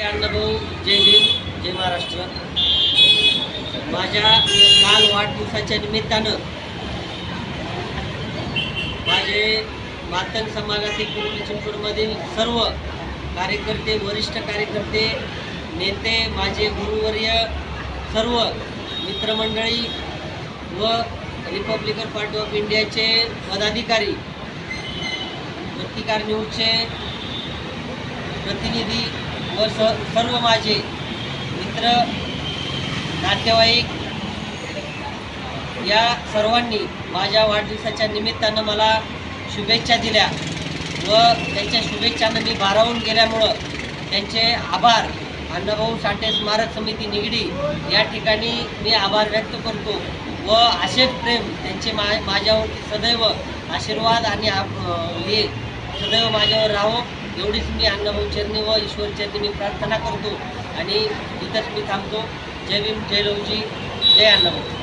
अण्णाभाऊ जय भीम जय महाराष्ट्र. माझ्या काल वाढदिवसाच्या निमित्तानं माझे मातंग समाजातील पूर्वी चिंचवडमधील सर्व कार्यकर्ते वरिष्ठ कार्यकर्ते नेते माझे गुरुवर्य सर्व मित्रमंडळी व रिपब्लिकन पार्टी ऑफ इंडियाचे पदाधिकारी प्रतिकार न्यूजचे प्रतिनिधी व स सर्व माझे मित्र नातेवाईक या सर्वांनी माझ्या वाढदिवसाच्या निमित्तानं मला शुभेच्छा दिल्या व त्यांच्या शुभेच्छानं मी भारावून गेल्यामुळं त्यांचे आभार. अण्णाभाऊ साठे स्मारक समिती निगडी या ठिकाणी मी आभार व्यक्त करतो व असेच प्रेम त्यांचे मा माझ्यावरती सदैव आशीर्वाद आणि आप- हे सदैव माझ्यावर राहो. एवढीच मी अण्णाभाऊ चरणी व ईश्वर चरणी मी प्रार्थना करतो आणि इथंच मी थांबतो. जय भीम जय लवजी जय अण्णाभाऊ.